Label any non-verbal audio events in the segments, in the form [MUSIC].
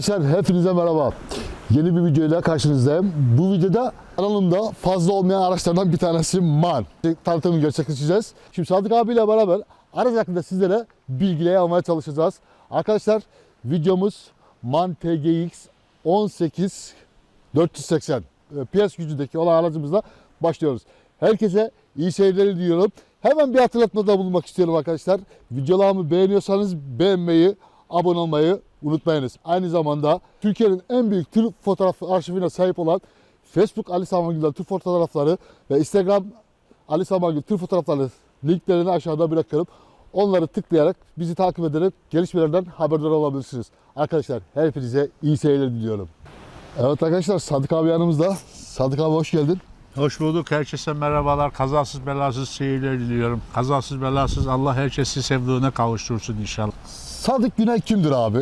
Arkadaşlar hepinize merhaba. Yeni bir videoyla karşınızdayım. Bu videoda kanalımda fazla olmayan araçlardan bir tanesi MAN. Tanıtımı gerçekleştireceğiz. Şimdi Sadık abiyle beraber araç hakkında sizlere bilgileri almaya çalışacağız. Arkadaşlar videomuz MAN TGX 18 480 e, piyas gücündeki olan aracımızla başlıyoruz. Herkese iyi seyirler diliyorum. Hemen bir hatırlatmada bulunmak istiyorum arkadaşlar. Videolarımı beğeniyorsanız beğenmeyi, abone olmayı unutmayınız. Aynı zamanda Türkiye'nin en büyük tır fotoğraf arşivine sahip olan Facebook Ali Samangül'den tır fotoğrafları ve Instagram Ali Samangül tır fotoğrafları linklerini aşağıda bırakıyorum. Onları tıklayarak bizi takip ederek gelişmelerden haberdar olabilirsiniz. Arkadaşlar hepinize iyi seyirler diliyorum. Evet arkadaşlar Sadık abi yanımızda. Sadık abi hoş geldin. Hoş bulduk. Herkese merhabalar. Kazasız belasız seyirler diliyorum. Kazasız belasız Allah herkesi sevdiğine kavuştursun inşallah. Sadık Güney kimdir abi?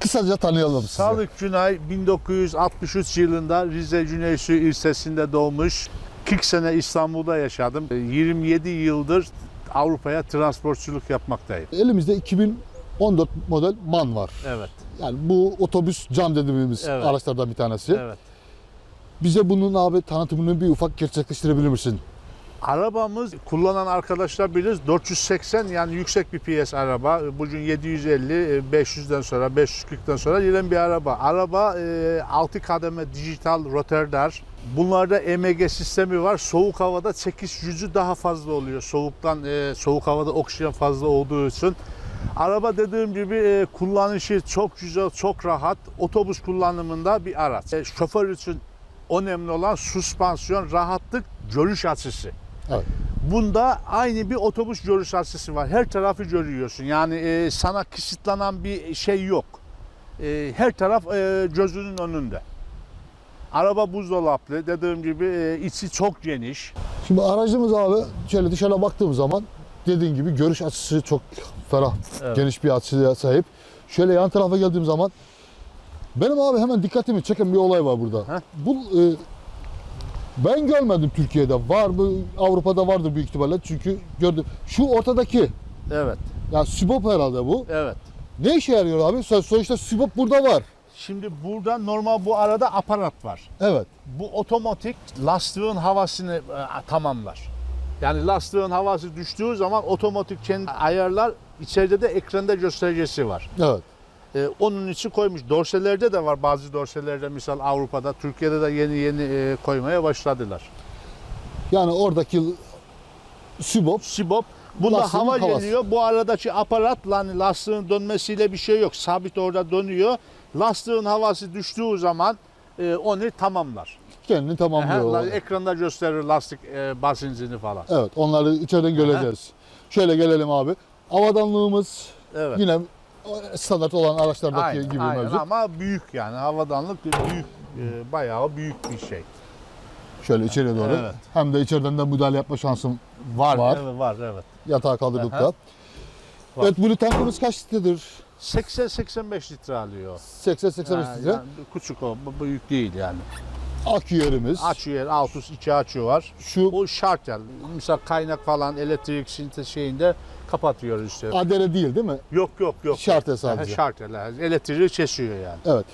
Kısaca tanıyalım sizi. Sadık Günay 1963 yılında Rize Cüneysu ilçesinde doğmuş. 40 sene İstanbul'da yaşadım. 27 yıldır Avrupa'ya transportçuluk yapmaktayım. Elimizde 2014 model MAN var. Evet. Yani bu otobüs cam dediğimiz Evet. araçlardan bir tanesi. Evet. Bize bunun abi tanıtımını bir ufak gerçekleştirebilir misin? Arabamız kullanan arkadaşlar bilir 480 yani yüksek bir PS araba. Bugün 750, 500'den sonra 540'dan sonra gelen bir araba. Araba 6 kademe dijital rotordar. Bunlarda EMG sistemi var. Soğuk havada çekiş gücü daha fazla oluyor. Soğuktan e, soğuk havada oksijen fazla olduğu için. Araba dediğim gibi e, kullanışı çok güzel, çok rahat. Otobüs kullanımında bir araç. E, şoför için önemli olan süspansiyon, rahatlık, görüş açısı. Evet. Bunda aynı bir otobüs görüş açısı var. Her tarafı görüyorsun. Yani e, sana kısıtlanan bir şey yok. E, her taraf e, gözünün önünde. Araba buzdolaplı. Dediğim gibi e, içi çok geniş. Şimdi aracımız abi şöyle dışarı baktığım zaman dediğin gibi görüş açısı çok ferah, Evet. geniş bir açıya sahip. Şöyle yan tarafa geldiğim zaman benim abi hemen dikkatimi çeken bir olay var burada. Heh. Bu e, ben görmedim Türkiye'de. Var mı? Avrupa'da vardır büyük ihtimalle. Çünkü gördüm. Şu ortadaki Evet. ya Sibop herhalde bu. Evet. Ne işe yarıyor abi? So- Sonuçta Sibop burada var. Şimdi burada normal bu arada aparat var. Evet. Bu otomatik lastiğin havasını e, tamamlar. Yani lastiğin havası düştüğü zaman otomatik kendi ayarlar. İçeride de ekranda göstergesi var. Evet. Ee, onun için koymuş. Dorselerde de var bazı dorselerde misal Avrupa'da, Türkiye'de de yeni yeni e, koymaya başladılar. Yani oradaki Sibop Sibop bunda Lastiğin hava havası. geliyor. Bu aradaki aparat yani lastiğin dönmesiyle bir şey yok. Sabit orada dönüyor. Lastiğin havası düştüğü zaman e, onu tamamlar. kendini tamamlıyor. Aha, ekranda gösterir lastik e, basıncını falan. Evet, onları içeriden göreceğiz. Şöyle gelelim abi. Avadanlığımız Evet. yine standart olan araçlardaki Aynen, gibi aynen. mevcut. ama büyük yani havadanlık büyük e, bayağı büyük bir şey. Şöyle içeriye doğru. Evet. Hem de içeriden de müdahale yapma şansım Var, Var. Evet, var evet. yatağa kaldırdık Aha. da. Var. Evet, bunu tankımız kaç litredir? 80-85 litre alıyor. 80-85 Ha, litre. yani küçük o, büyük değil yani. Akü yerimiz. Açı yer, alt üst iki açı var. Şu O şart yani. Mesela kaynak falan elektrik sinti şeyinde kapatıyoruz işte. adere değil değil mi? Yok yok yok. Şart Ha, sadece. Yani. Elektriği kesiyor yani. Evet.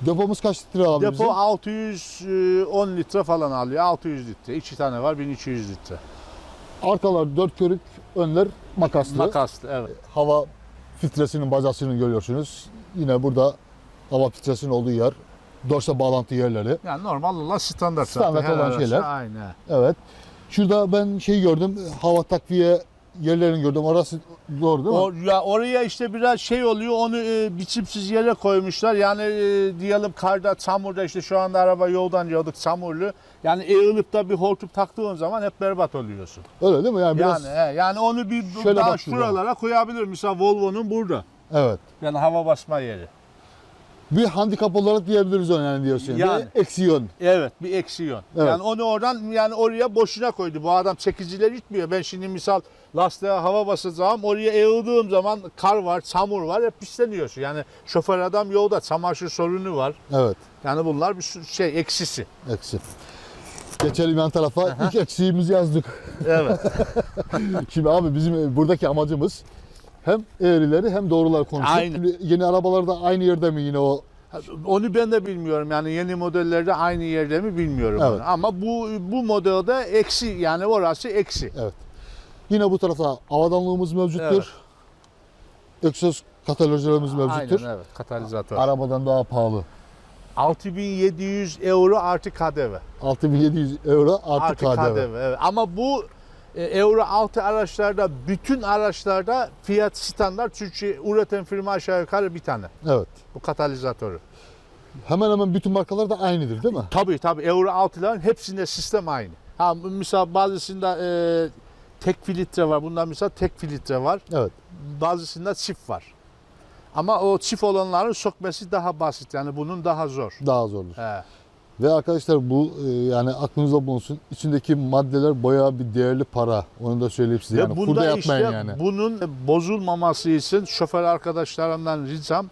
Depomuz kaç litre abi Depo bizim? 610 litre falan alıyor. 600 litre. İki tane var 1200 litre. Arkalar dört körük, önler makaslı. Makaslı evet. Hava filtresinin bacasını görüyorsunuz. Yine burada hava filtresinin olduğu yer. Dorsa bağlantı yerleri. Yani normal olan standart. Standart zaten. Her olan arası şeyler. Aynen. Evet. Şurada ben şey gördüm. Hava takviye yerlerini gördüm. Orası doğru değil mi? O, ya oraya işte biraz şey oluyor onu e, biçimsiz yere koymuşlar. Yani e, diyelim karda, çamurda işte şu anda araba yoldan geldik çamurlu. Yani eğilip de bir hortum taktığın zaman hep berbat oluyorsun. Öyle değil mi? Yani biraz Yani he, yani onu bir Şöyle daha bak şuraya. şuralara koyabilir. Mesela Volvo'nun burada. evet. Yani hava basma yeri. Bir handikap olarak diyebiliriz onu yani diyorsun. Yani. Bir eksiyon. Evet bir eksiyon. Evet. Yani onu oradan yani oraya boşuna koydu. Bu adam çekiciler gitmiyor. Ben şimdi misal lastiğe hava basacağım. Oraya eğildiğim zaman kar var, çamur var. Hep pisleniyorsun. Yani şoför adam yolda çamaşır sorunu var. Evet. Yani bunlar bir şey eksisi. Eksi. Geçelim yan tarafa. İlk eksiğimizi yazdık. Evet. [LAUGHS] Şimdi abi bizim buradaki amacımız hem eğrileri hem doğruları konuşup Aynen. yeni arabalarda aynı yerde mi yine o Onu ben de bilmiyorum yani yeni modellerde aynı yerde mi bilmiyorum. Evet. onu. Ama bu bu modelde eksi yani orası eksi. Evet. Yine bu tarafta havadanlığımız mevcuttur. Evet. Egzoz katalojörümüz mevcuttur. Aynen evet katalizatör. Arabadan daha pahalı. 6700 euro artı KDV. 6700 euro artı, Artı KDV. KDV. evet. Ama bu Euro 6 araçlarda bütün araçlarda fiyat standart Türkçe üreten firma aşağı yukarı bir tane. Evet. Bu katalizatörü. Hemen hemen bütün markalar da aynıdır değil mi? Tabii tabii Euro 6'ların hepsinde sistem aynı. Ha mesela bazısında e, tek filtre var. Bundan mesela tek filtre var. Evet. Bazısında çift var. Ama o çift olanların sökmesi daha basit. Yani bunun daha zor. Daha zordur. He. Ve arkadaşlar bu e, yani aklınızda bulunsun. İçindeki maddeler bayağı bir değerli para. Onu da söyleyeyim size. Yani bunda kurda yapmayın işte yani. bunun bozulmaması için şoför arkadaşlarımdan ricam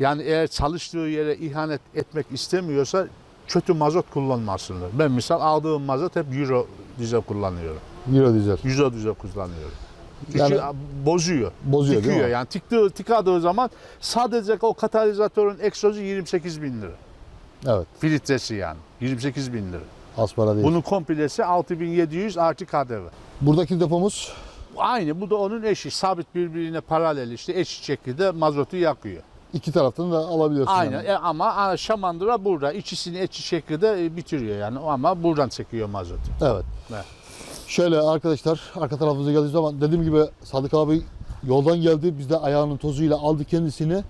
yani eğer çalıştığı yere ihanet etmek istemiyorsa kötü mazot kullanmasınlar. Ben misal aldığım mazot hep Euro dizel kullanıyorum. Euro dizel. Euro dizel kullanıyorum. Çünkü Yani- bozuyor. Bozuyor değil Tıkıyor mi? yani tıktığı, tıkadığı zaman sadece o katalizatörün egzozu 28 bin lira. Evet. Filtresi yani 28 bin lira. Az para değil. Bunun komplesi 6700 artı KDV. Buradaki depomuz Aynı bu da onun eşi. Sabit birbirine paralel işte eşit şekilde mazotu yakıyor. iki taraftan da alabiliyorsun. Aynen yani. E, ama şamandıra burada. İkisini eşit şekilde e, bitiriyor yani ama buradan çekiyor mazotu. Evet. Evet. Şöyle arkadaşlar arka tarafımıza geldiği zaman dediğim gibi Sadık abi yoldan geldi. Biz de ayağının tozuyla aldı kendisini.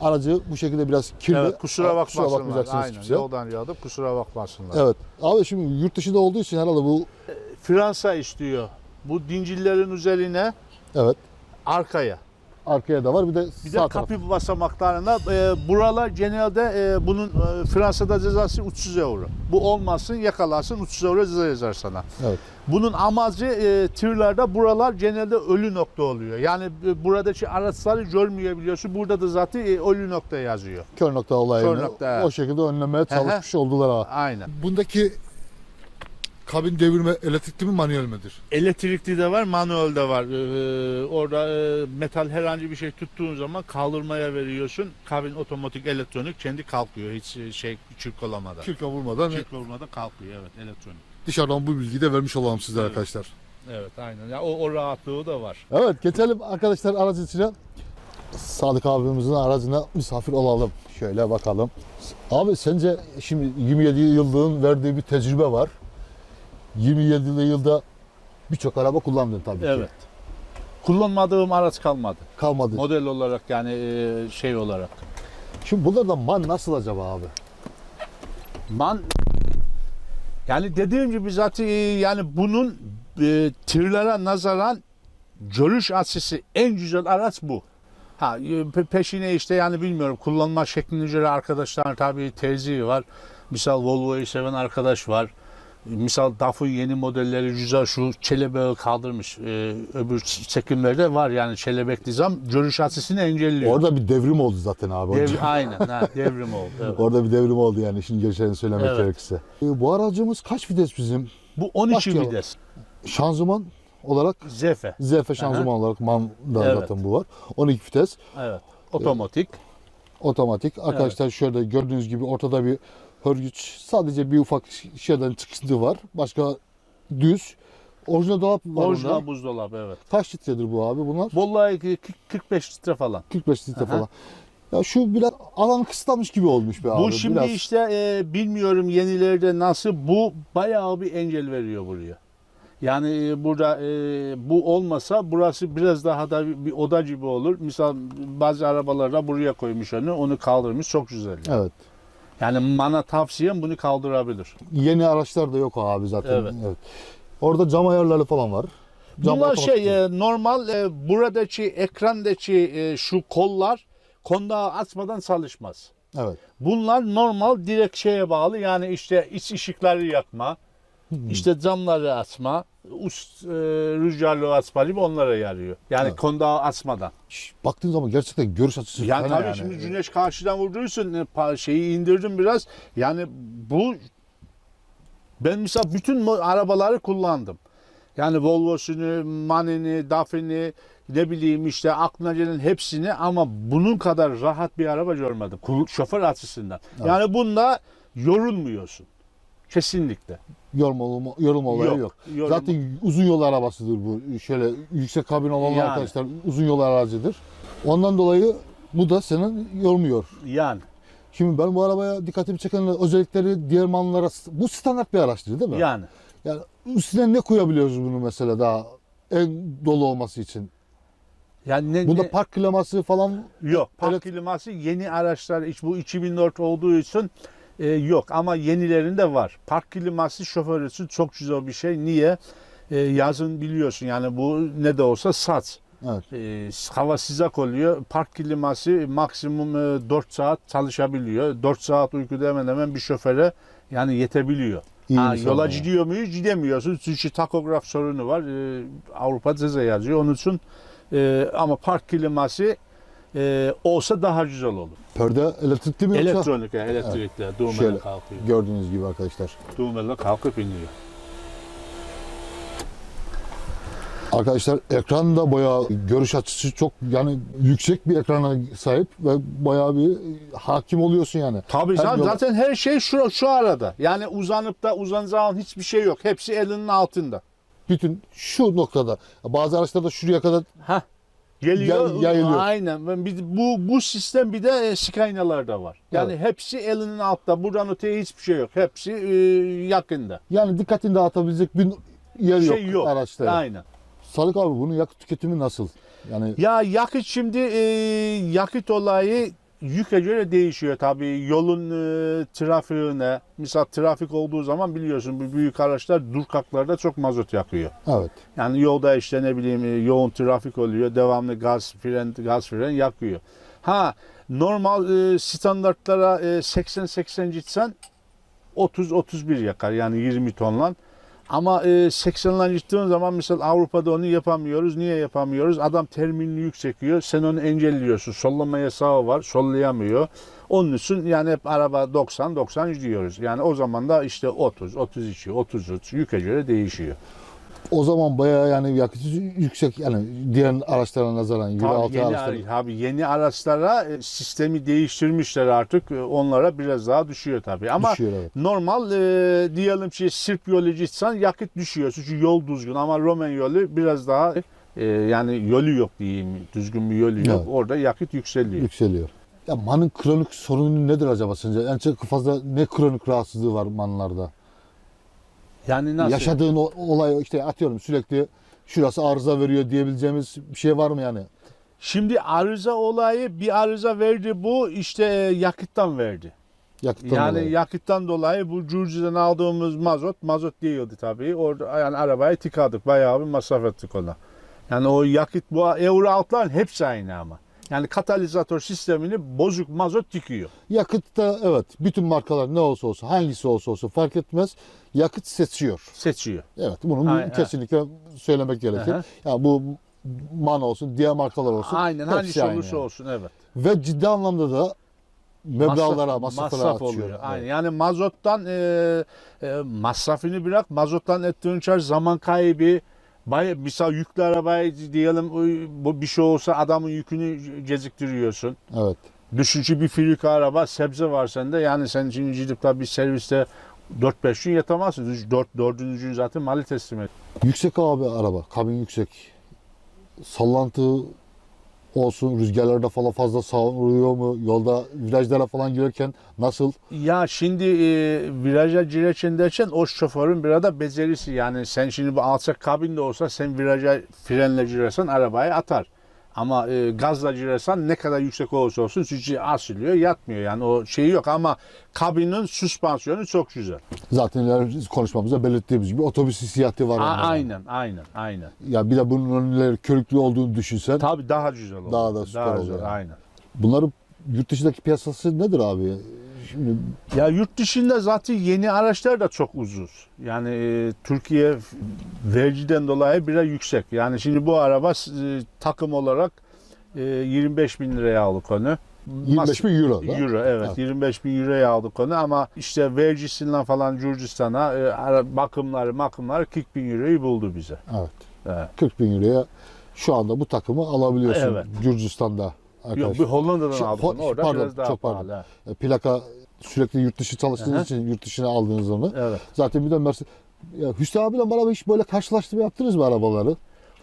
Aracı bu şekilde biraz kirli. Evet kusura Kusura bakmasınlar. bakmayacaksınız Aynen kimse. yoldan yağdı kusura bakmasınlar. Evet. Abi şimdi yurt dışında olduğu için herhalde bu Fransa istiyor. Bu dincillerin üzerine evet arkaya. Arkaya da var bir de Bir sağ de taraf. kapı basamaklarına e, buralar genelde e, bunun e, Fransa'da cezası 300 euro. Bu olmasın yakalarsın 300 euro ceza yazar sana. Evet. Bunun amacı e, tırlarda buralar genelde ölü nokta oluyor. Yani e, buradaki araçları görmeyebiliyorsun. Burada da zaten e, ölü nokta yazıyor. Kör nokta olayını Kör nokta, evet. o şekilde önlemeye çalışmış oldular abi. Aynen. Bundaki kabin devirme elektrikli mi manuel midir? Elektrikli de var, manuel de var. Ee, orada e, metal herhangi bir şey tuttuğun zaman kaldırmaya veriyorsun. Kabin otomatik elektronik kendi kalkıyor. Hiç e, şey çırpalamadan. Kirka vurmadan Çırpalamadan kalkıyor evet elektronik. dışarıdan bu bilgiyi de vermiş olalım sizlere Evet. arkadaşlar. Evet aynen. Ya o, o rahatlığı da var. Evet geçelim arkadaşlar aracın içine. Sadık abimizin aracına misafir olalım. Şöyle bakalım. Abi sence şimdi 27 yıllığın verdiği bir tecrübe var. 27 yılda birçok araba kullandın tabii ki. Evet. Kullanmadığım araç kalmadı. Kalmadı. Model olarak yani e, şey olarak. Şimdi bunlardan man nasıl acaba abi? Man yani dediğim gibi zaten e, yani bunun e, tırlara nazaran görüş açısı en güzel araç bu. Ha e, pe- peşine işte yani bilmiyorum kullanma şekline göre arkadaşlar tabii tercihi var. Misal Volvo'yu seven arkadaş var. Misal DAF'ın yeni modelleri güzel şu çelebeği kaldırmış. Ee, öbür çekimlerde var yani çelebek nizam görüş açısını engelliyor. Orada bir devrim oldu zaten abi. Dev- aynen ha, devrim oldu. [LAUGHS] evet. Orada bir devrim oldu yani şimdi gerçeğini söylemek Evet. gerekirse. E, bu aracımız kaç vites bizim? Bu 12 Başlayalım. vites. Şanzıman olarak Zefe. ZF şanzıman olarak MAN'da Evet. zaten bu var. 12 vites. Evet. Otomatik. otomatik. Arkadaşlar şöyle gördüğünüz gibi ortada bir hörgüç sadece bir ufak şeyden çıkışlı var. Başka düz. Orijinal dolap var Orijinal onda. buzdolabı evet. Kaç litredir bu abi bunlar? Vallahi ki- ki- 45 litre falan. 45 litre Aha. falan. Ya şu biraz alan kısıtlamış gibi olmuş be abi. bu şimdi biraz. işte e, bilmiyorum yenilerde nasıl bu bayağı bir engel veriyor buraya. Yani e, burada e, bu olmasa burası biraz daha da bir, bir oda gibi olur. Misal bazı arabalarda buraya koymuş onu, onu kaldırmış çok güzel. Yani, Evet. Yani bana tavsiyem bunu kaldırabilir. Yeni araçlar da yok abi zaten. Evet. Orada cam ayarları falan var. Cam Bunlar şey e, normal e, buradaki ekrandaki e, şu kollar kondağı açmadan çalışmaz. Evet. Bunlar normal direkt şeye bağlı yani işte iç ışıkları yakma, Hmm. işte camları açma, üst e, rüzgarlı açma gibi onlara yarıyor. Yani Evet. kondağı açmadan. Şş, Baktığın zaman gerçekten görüş açısı Yani tabii şimdi güneş karşıdan vurduğu için e, şeyi indirdim biraz. Yani bu ben mesela bütün arabaları kullandım. Yani Volvo'sunu, Mani'ni, Dafi'ni, ne bileyim işte aklına gelen hepsini ama bunun kadar rahat bir araba görmedim. Şoför açısından. Yani bunda yorulmuyorsun. Kesinlikle. Yorma, yorulma olayı yok. yorulma- Zaten uzun yol arabasıdır bu. Şöyle yüksek kabin olan Yani. arkadaşlar uzun yol aracıdır. Ondan dolayı bu da senin yormuyor. yani Şimdi ben bu arabaya dikkatimi çeken özellikleri diğer manlara bu standart bir araçtır değil mi? yani Yani üstüne ne koyabiliyoruz bunu mesela daha en dolu olması için? yani ne, Bunda ne- park kliması falan Yok. Park Evet. kliması yeni araçlar iç- bu 2004 olduğu için e, yok ama yenilerinde var. Park kliması şoför için çok güzel bir şey. Niye? E, yazın biliyorsun yani bu ne de olsa sat. evet. E, hava sıcak oluyor. Park kliması maksimum e, 4 saat çalışabiliyor. 4 saat uykuda hemen hemen bir şoföre yani yetebiliyor. İyi Ha, yola şey. gidiyor muyuz? Gidemiyorsun. Çünkü takograf sorunu var. E, Avrupa ceza yazıyor. Onun için e, ama park kliması e, olsa daha güzel olur. Perde elektrikli mi yoksa? Elektronik, yani, elektrikli. Düğmeyle Şöyle. kalkıyor. Gördüğünüz gibi arkadaşlar. Düğmeyle kalkıp iniyor. Arkadaşlar ekran da bayağı görüş açısı çok yani yüksek bir ekrana sahip ve bayağı bir hakim oluyorsun yani. Tabii Hem canım, yola- zaten her şey şu, şu arada. Yani uzanıp da uzanacağın hiçbir şey yok. Hepsi elinin altında. Bütün şu noktada bazı araçlarda şuraya kadar Heh. Geliyor. Yay- yayılıyor. Aynen. Bir, bu bu sistem bir de e, var. Yani Evet. hepsi elinin altta. Buradan öteye hiçbir şey yok. Hepsi e, yakında. yani dikkatini dağıtabilecek bir yer şey yok, yok. araçta. Aynen. Sadık abi bunun yakıt tüketimi nasıl? Yani Ya yakıt şimdi e, yakıt olayı yüke göre değişiyor tabii. Yolun e, trafiğine, mesela trafik olduğu zaman biliyorsun bu büyük araçlar durkaklarda çok mazot yakıyor. evet. Yani yolda işte ne bileyim e, yoğun trafik oluyor, devamlı gaz fren gaz fren yakıyor. Ha normal e, standartlara e, 80-80 gitsen 30-31 yakar yani 20 tonla. Ama e, 80'den gittiğin zaman mesela Avrupa'da onu yapamıyoruz. Niye yapamıyoruz? Adam terminini yüksekiyor. Sen onu engelliyorsun. Sollama yasağı var. Sollayamıyor. Onun için yani hep araba 90-90 gidiyoruz. Yani o zaman da işte 30, 32, 33 yüke göre değişiyor. O zaman bayağı yani yakıt yüksek yani diğer araçlara nazaran Euro Tabii 6 yeni, araçlara. abi yeni araçlara e, sistemi değiştirmişler artık. E, Onlara biraz daha düşüyor tabii. Ama Düşüyor, evet. normal e, diyelim ki sirp yolu gitsen yakıt düşüyor. Çünkü yol düzgün ama Roman yolu biraz daha e, yani yolu yok diyeyim. Düzgün bir yolu yok. Evet. Orada yakıt yükseliyor. yükseliyor. Ya manın kronik sorunu nedir acaba sence? En çok fazla ne kronik rahatsızlığı var manlarda? Yani nasıl? Yaşadığın o- olay işte atıyorum sürekli şurası arıza veriyor diyebileceğimiz bir şey var mı yani? Şimdi arıza olayı bir arıza verdi bu işte e, yakıttan verdi. Yakıttan Yani dolayı. yakıttan dolayı bu Curcu'dan aldığımız mazot, mazot değildi tabii. Orada yani arabayı tıkadık. Bayağı bir masraf ettik ona. Yani o yakıt bu Euro altların hepsi aynı ama. Yani katalizatör sistemini bozuk mazot tıkıyor. Yakıtta evet bütün markalar ne olsa olsun hangisi olsa olsun fark etmez yakıt seçiyor. Seçiyor. Evet bunun Aynen. kesinlikle söylemek gerekir. Aha. Yani bu man olsun diğer markalar olsun. Aynen hangisi aynı olursa yani. olsun evet. Ve ciddi anlamda da meblağlara, Masraf- masraflara masraf atıyor. oluyor. Aynen. Evet. Yani mazottan e, e, masrafını bırak. Mazottan ettiğin çar zaman kaybı. Bay, misal yüklü arabayı diyelim bu bir şey olsa adamın yükünü geciktiriyorsun. evet. Düşünce bir filik araba sebze var sende. Yani sen şimdi gidip de bir serviste 4-5 gün yatamazsın. 4 4. gün zaten mali teslim et. Yüksek abi araba, kabin yüksek. Sallantı olsun, rüzgarlarda falan fazla savruluyor mu? Yolda virajlara falan girerken nasıl? Ya şimdi e, viraja girerken derken o şoförün bir da becerisi. Yani sen şimdi bu alçak kabinde olsa sen viraja frenle girersen arabayı atar. Ama e, gazla girersen ne kadar yüksek olursa olsun çünkü asılıyor yatmıyor. Yani o şeyi yok ama kabinin süspansiyonu çok güzel. Zaten konuşmamızda belirttiğimiz gibi otobüs hissiyatı var. A- aynen aynen aynen. Ya bir de bunun önleri körüklü olduğunu düşünsen. Tabii daha güzel olur. Daha da süper olur güzel, yani. Aynen. Bunların yurt dışındaki piyasası nedir abi? Şimdi Ya yurt dışında zaten yeni araçlar da çok ucuz. Yani e, Türkiye vergiden dolayı biraz yüksek. Yani şimdi bu araba e, takım olarak e, 25 bin liraya aldık onu. 25 bin euro. da. Euro evet, Evet. 25 bin euroya aldık onu ama işte vergisinden falan Gürcistan'a e, bakımları makımları 40 bin euroyu buldu bize. Evet. Evet. 40 bin euroya şu anda bu takımı alabiliyorsun Evet. Gürcistan'da Yok arkadaşlar. bir Hollanda'dan Ho- onu orada pardon, biraz daha çok pardon. pahalı. E, Plaka sürekli yurt dışı çalıştığınız Aha. için yurt dışına aldığınız onu. Evet. Zaten bir de Mercedes. Ya Hüsnü abiyle beraber hiç böyle karşılaştırma yaptınız mı arabaları?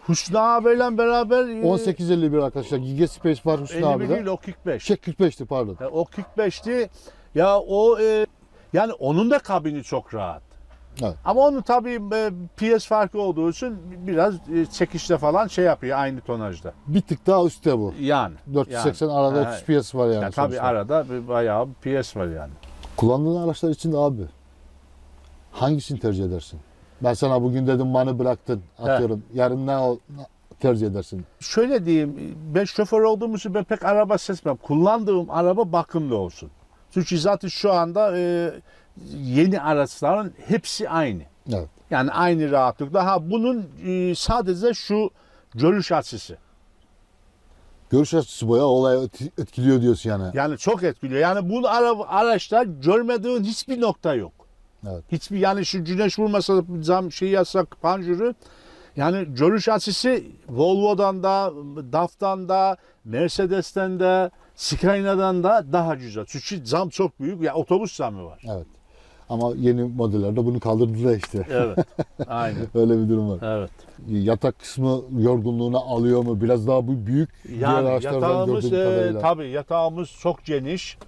Hüsnü abiyle beraber e, 1851 arkadaşlar. Giga Space var Hüsnü 51 abi değil de. o 45. Şey 45'ti pardon. Ya o 45'ti. Ya o e, yani onun da kabini çok rahat. Evet. Ama onun tabii e, PS farkı olduğu için biraz e, çekişte falan şey yapıyor aynı tonajda. Bir tık daha üstte bu. Yani. 480 arada Ha. 30 PS var yani. yani tabii sonuçta. arada bir bayağı bir PS var yani. Kullandığın araçlar içinde abi hangisini tercih edersin? Ben sana bugün dedim manı bıraktın atıyorum. Yarın ne tercih edersin? Şöyle diyeyim, ben şoför olduğum için ben pek araba seçmem. Kullandığım araba bakımlı olsun. Çünkü zaten şu anda e, yeni araçların hepsi aynı. Evet. Yani aynı rahatlıkta. Ha bunun e, sadece şu görüş açısı. Görüş açısı boya olay et- etkiliyor diyorsun yani. Yani çok etkiliyor. Yani bu araba, araçta görmediğin hiçbir nokta yok. Evet. Hiçbir yani şu güneş vurmasa zam şey yasak panjuru yani görüş açısı Volvo'dan da, DAF'tan da, Mercedes'ten de, Skyline'dan da daha güzel. Çünkü zam çok büyük. Ya otobüs zamı var. Evet. Ama yeni modellerde bunu kaldırdılar işte. Evet. [LAUGHS] Aynen. Öyle bir durum var. Evet. Yatak kısmı yorgunluğunu alıyor mu? Biraz daha bu büyük. diğer Yani yatağımız e, tabii yatağımız çok geniş.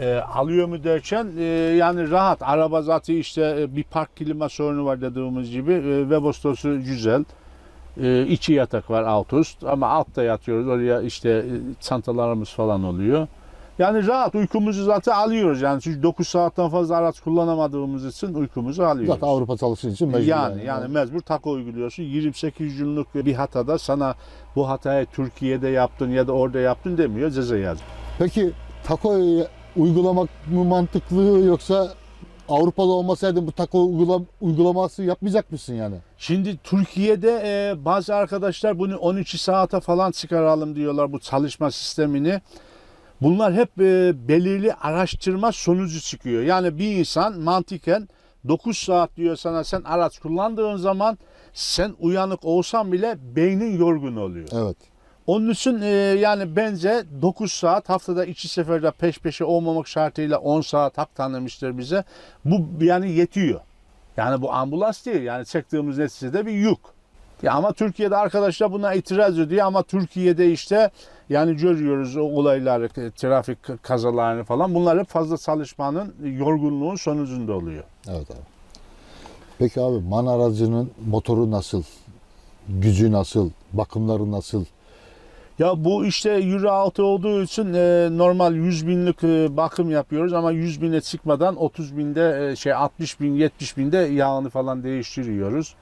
E, alıyor mu derken e, yani rahat. Araba zaten işte e, bir park klima sorunu var dediğimiz gibi. E, Webastosu güzel. E, içi yatak var alt üst ama altta yatıyoruz. Oraya işte e, çantalarımız falan oluyor. Yani rahat uykumuzu zaten alıyoruz. Yani çünkü 9 saatten fazla araç kullanamadığımız için uykumuzu alıyoruz. Zaten Avrupa çalıştığı için mecbur. Yani yani mecbur tako uyguluyorsun. 28 günlük bir hatada sana bu hatayı Türkiye'de yaptın ya da orada yaptın demiyor ceza yaz. Peki taco uygulamak mı mantıklı yoksa Avrupa'da olmasaydı bu taco uygula, uygulaması yapmayacak mısın yani? Şimdi Türkiye'de e, bazı arkadaşlar bunu 12 saate falan çıkaralım diyorlar bu çalışma sistemini. Bunlar hep e, belirli araştırma sonucu çıkıyor. Yani bir insan mantıken 9 saat diyor sana sen araç kullandığın zaman sen uyanık olsan bile beynin yorgun oluyor. Evet. Onun için e, yani bence 9 saat haftada 2 seferde peş peşe olmamak şartıyla 10 saat hak tanımıştır bize. Bu yani yetiyor. Yani bu ambulans değil. Yani çektiğimiz neticede bir yük. Ya ama Türkiye'de arkadaşlar buna itiraz ediyor ama Türkiye'de işte yani görüyoruz o olayları, e, trafik kazalarını falan. Bunlar hep fazla çalışmanın, yorgunluğun sonucunda oluyor. Evet abi. Peki abi man aracının motoru nasıl? Gücü nasıl? Bakımları nasıl? Ya bu işte Euro 6 olduğu için e, normal 100 binlik e, bakım yapıyoruz ama 100 bine çıkmadan 30 binde e, şey 60 bin 70 binde yağını falan değiştiriyoruz.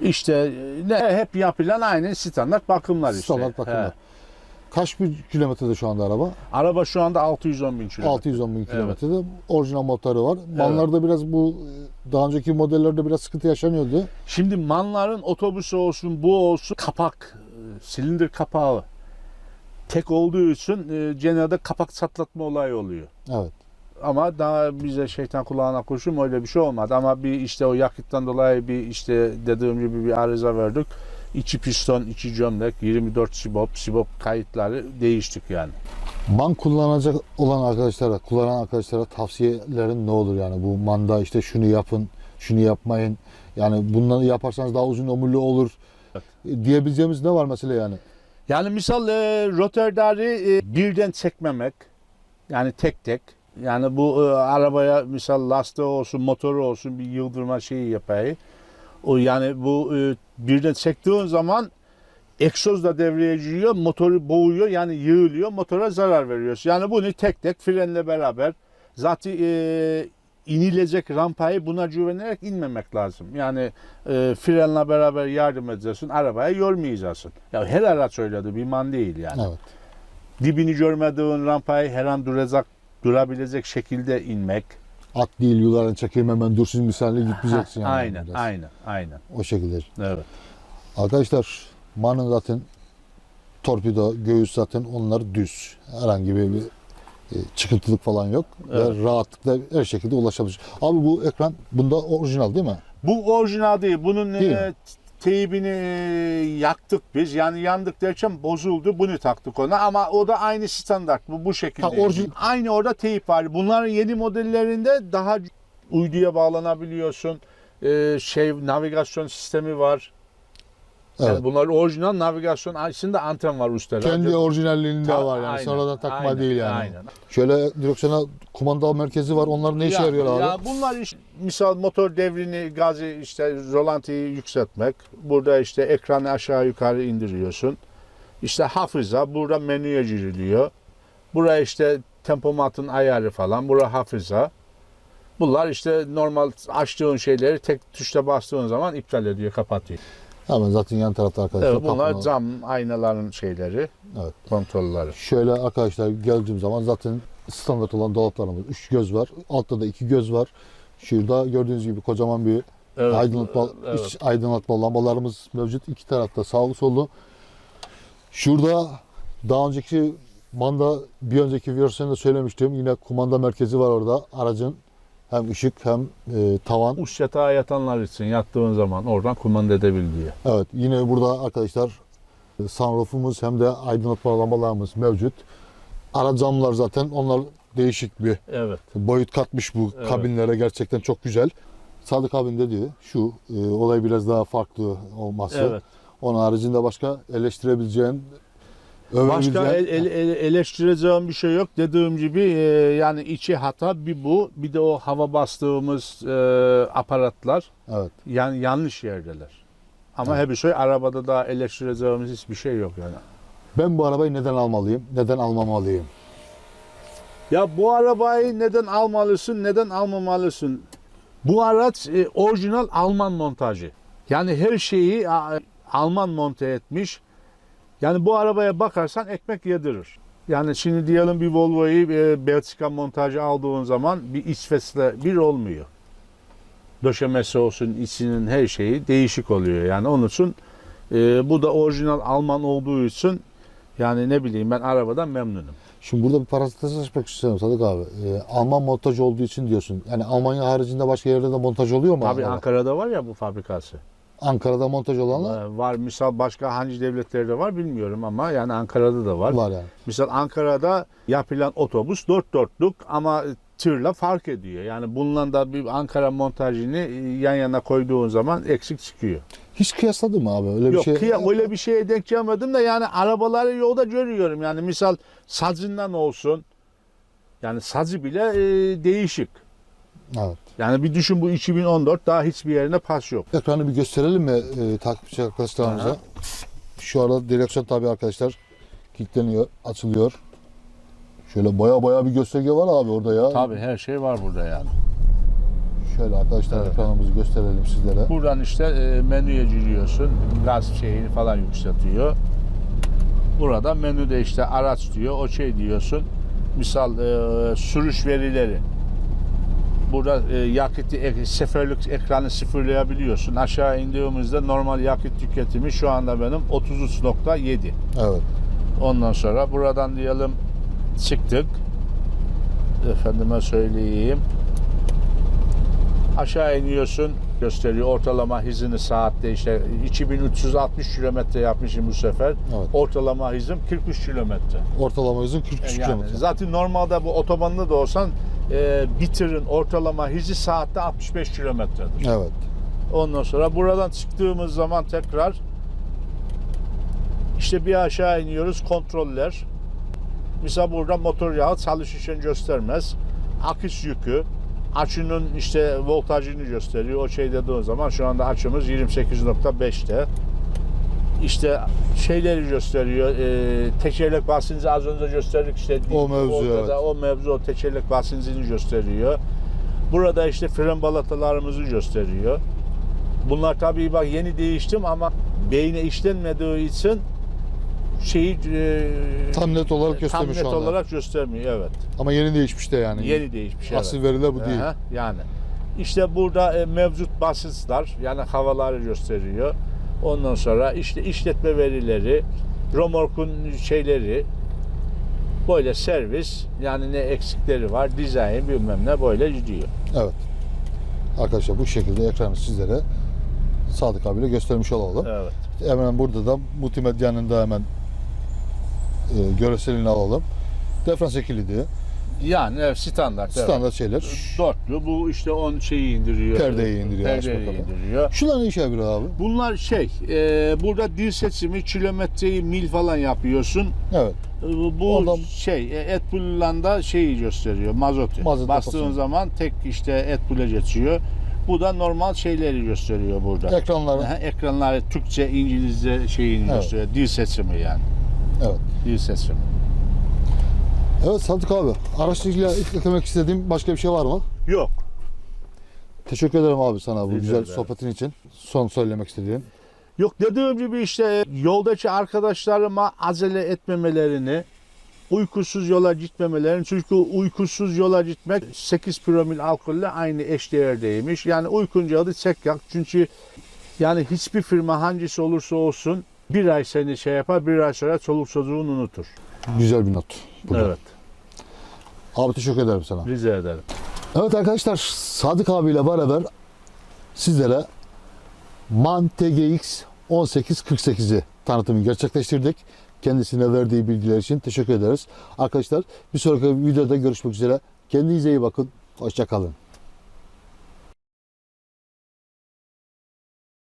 İşte e, ne hep yapılan aynı standart bakımlar işte. Standart bakımlar. He. Kaç bir kilometrede şu anda araba? Araba şu anda 610 bin kilometre. 610 bin kilometrede orijinal motoru var. Manlarda biraz bu e, daha önceki modellerde biraz sıkıntı yaşanıyordu. Şimdi manların otobüsü olsun bu olsun kapak, e, silindir kapağı tek olduğu için e, genelde kapak çatlatma olayı oluyor. Evet. Ama daha bize şeytan kulağına kurşun öyle bir şey olmadı. Ama bir işte o yakıttan dolayı bir işte dediğim gibi bir arıza verdik. İki piston, iki gömlek, 24 sibop, sibop kayıtları değiştik yani. Man kullanacak olan arkadaşlara, kullanan arkadaşlara tavsiyelerin ne olur yani? Bu manda işte şunu yapın, şunu yapmayın. Yani bunları yaparsanız daha uzun ömürlü olur. E, Diyebileceğimiz ne var mesela yani? Yani misal e, rotorları e, birden çekmemek. Yani tek tek. Yani bu e, arabaya misal lastiği olsun, motoru olsun bir yıldırma şeyi yapayım. O yani bu e, birden çektiğin zaman egzoz da devreye giriyor, motoru boğuyor yani yığılıyor, motora zarar veriyorsun. Yani bunu tek tek frenle beraber zaten e, inilecek rampayı buna güvenerek inmemek lazım. Yani e, frenle beraber yardım edeceksin, arabaya yormayacaksın. Ya her araç öyle bir man değil yani. Evet. Dibini görmediğin rampayı her an duracak, durabilecek şekilde inmek. At değil yularını çekeyim hemen dursun misali [LAUGHS] gitmeyeceksin yani. aynen, biraz. aynen, aynen. O şekilde. Evet. Arkadaşlar Man'ın zaten torpido, göğüs zaten onlar düz. Herhangi bir, bir e, çıkıntılık falan yok. Evet. Ve rahatlıkla her şekilde ulaşabilir. Abi bu ekran bunda orijinal değil mi? Bu orijinal değil. Bunun Değil e, mi? Teybini yaktık biz. Yani yandık derken bozuldu. Bunu taktık ona ama o da aynı standart. Bu bu şekilde. Ha, orijin- Aynı orada teyip var. Bunların yeni modellerinde daha uyduya bağlanabiliyorsun. E, şey navigasyon sistemi var. Evet. Yani bunlar orijinal navigasyon aslında anten var üstte. Kendi Radyo- orijinalliğinde Ta- var yani. aynen, Sonradan takma aynen, değil yani. Aynen. Şöyle direksiyona kumanda merkezi var. Onlar ne işe Ya- yarıyor abi? Ya bunlar işte, misal motor devrini, gazı işte rolantıyı yükseltmek. Burada işte ekranı aşağı yukarı indiriyorsun. İşte hafıza burada menüye giriliyor. Buraya işte tempomatın ayarı falan. Bura hafıza. Bunlar işte normal açtığın şeyleri tek tuşla bastığın zaman iptal ediyor, kapatıyor. Hemen zaten yan tarafta arkadaşlar. Evet, bunlar kapı- cam aynaların şeyleri, Evet. kontrolleri. Şöyle arkadaşlar geldiğim zaman zaten standart olan dolaplarımız. Üç göz var. Altta da iki göz var. Şurada gördüğünüz gibi kocaman bir Evet, aydınlatma, evet. iç aydınlatma lambalarımız mevcut. iki tarafta sağlı sollu. Şurada daha önceki manda bir önceki versiyonda söylemiştim. Yine kumanda merkezi var orada. Aracın hem ışık hem e, tavan. Uç yatağa yatanlar için yattığın zaman oradan kumanda edebiliyor. Evet yine burada arkadaşlar e, sunroofumuz hem de aydınlatma lambalarımız mevcut. Ara camlar zaten onlar değişik bir Evet. boyut katmış bu Evet. kabinlere gerçekten çok güzel. Sadık abin dediği şu e, olay biraz daha farklı olması. Evet. Onun haricinde başka eleştirebileceğin, Başka övebileceğin el, el- el- eleştireceğim bir şey yok. Dediğim gibi e, yani içi hata bir bu. Bir de o hava bastığımız e, aparatlar evet. yani yanlış yerdeler. Ama her bir şey arabada da eleştireceğimiz hiçbir şey yok yani. Ben bu arabayı neden almalıyım, neden almamalıyım? Ya bu arabayı neden almalısın, neden almamalısın? Bu araç e, orijinal Alman montajı. Yani her şeyi a, Alman monte etmiş. Yani bu arabaya bakarsan ekmek yedirir. Yani şimdi diyelim bir Volvo'yu e, Belçika montajı aldığın zaman bir İsveç'le bir olmuyor. Döşemesi olsun, içinin her şeyi değişik oluyor. Yani onun için e, bu da orijinal Alman olduğu için yani ne bileyim ben arabadan memnunum. Şimdi burada bir parantez açmak istiyorum Sadık abi. E, Alman montaj olduğu için diyorsun. Yani Almanya haricinde başka yerde de montaj oluyor mu? Tabii? Ankara'da var ya bu fabrikası. Ankara'da montaj olanlar Ee, Var misal başka hangi devletlerde var bilmiyorum ama yani Ankara'da da var. var yani. Misal Ankara'da yapılan otobüs dört dörtlük ama tırla fark ediyor. Yani bununla da bir Ankara montajını yan yana koyduğun zaman eksik çıkıyor. Hiç kıyasladın mı abi? Öyle Yok bir şey. kıya- öyle bir şeye denk gelmedim de yani arabaları yolda görüyorum. Yani misal sacından olsun. Yani sacı bile e, değişik. Evet. Yani bir düşün bu 2014 daha hiçbir yerine pas yok. Ekranı bir gösterelim mi e, takipçi arkadaşlarımıza? Aha. Şu arada direksiyon tabi arkadaşlar kilitleniyor, açılıyor. Şöyle baya baya bir gösterge var abi orada ya. Tabii her şey var burada yani. Şöyle arkadaşlar Evet. ekranımızı gösterelim sizlere. Buradan işte e, menüye giriyorsun. Gaz şeyini falan yükseltiyor. Burada menüde işte araç diyor. O şey diyorsun. Misal e, sürüş verileri. Burada e, yakıt ek- seferlik ekranı sıfırlayabiliyorsun. Aşağı indiğimizde normal yakıt tüketimi şu anda benim 33.7. Evet. Ondan sonra buradan diyelim çıktık. Efendime söyleyeyim. Aşağı iniyorsun gösteriyor ortalama hızını saatte işte 2360 kilometre yapmışım bu sefer. Evet. Ortalama hızım 43 kilometre. Ortalama hızın 43 Yani kilometre. zaten normalde bu otobanda da olsan e, bitirin ortalama hızı saatte 65 kilometredir. Evet. Ondan sonra buradan çıktığımız zaman tekrar işte bir aşağı iniyoruz kontroller. Mesela burada motor yağı çalışışını göstermez. Akış yükü, açının işte voltajını gösteriyor. O şey dediğin zaman şu anda açımız 28.5'te. İşte şeyleri gösteriyor. E, tekerlek basıncı az önce gösterdik işte. O mevzu, Orada evet. da o mevzu o tekerlek basıncını gösteriyor. Burada işte fren balatalarımızı gösteriyor. Bunlar tabii bak yeni değiştim ama beyne işlenmediği için şeyi e, Tam net olarak tam göstermiş net şu anda. olarak göstermiyor evet. Ama yeni değişmiş de yani. Yeni değişmiş evet. Asıl veriler bu değil. Aha, yani işte burada e, mevcut basınçlar yani havaları gösteriyor. Ondan sonra işte işletme verileri, Romorkun şeyleri böyle servis yani ne eksikleri var dizayn bilmem ne böyle gidiyor. Evet. Arkadaşlar bu şekilde ekranı sizlere Sadık abiyle göstermiş olalım. Evet. Hemen burada da multimedyanın da hemen e, görselini alalım. Diferansiyel kilidi, Yani evet, standart. evet. standart şeyler. Dörtlü bu işte on şeyi indiriyor. Perdeyi indiriyor, Perdeyi indiriyor. Şunlar ne işe yarıyor abi? Bunlar şey, e, burada dil seçimi, kilometreyi mil falan yapıyorsun. Evet. Bu Ondan- şey, e, Etbul'dan şeyi gösteriyor, mazotu. Mazot Bastığın deposunu. zaman tek işte Etbul'e geçiyor. Bu da normal şeyleri gösteriyor burada. Ekranları. Aha, Ekranları Türkçe, İngilizce şeyini Evet. gösteriyor. Dil seçimi yani. Evet. Dil seçimi. Evet Sadık abi. Araçla eklemek istediğim başka bir şey var mı? Yok. Teşekkür ederim abi sana bu Rica güzel ederim. sohbetin için. Son söylemek istediğin. Yok dediğim gibi işte yoldaki arkadaşlarıma acele etmemelerini, uykusuz yola gitmemelerini çünkü uykusuz yola gitmek 8 promil alkolle aynı eşdeğerdeymiş. Yani uykunca adı çek yak çünkü yani hiçbir firma hangisi olursa olsun bir ay seni şey yapar bir ay sonra çoluk çocuğunu unutur. Güzel bir not. burada. Evet Abi teşekkür ederim sana. rica ederim. Evet arkadaşlar Sadık abiyle beraber sizlere MAN TGX 1848'i tanıtımını gerçekleştirdik. Kendisine verdiği bilgiler için teşekkür ederiz. Arkadaşlar bir sonraki videoda görüşmek üzere. Kendinize iyi bakın. Hoşçakalın.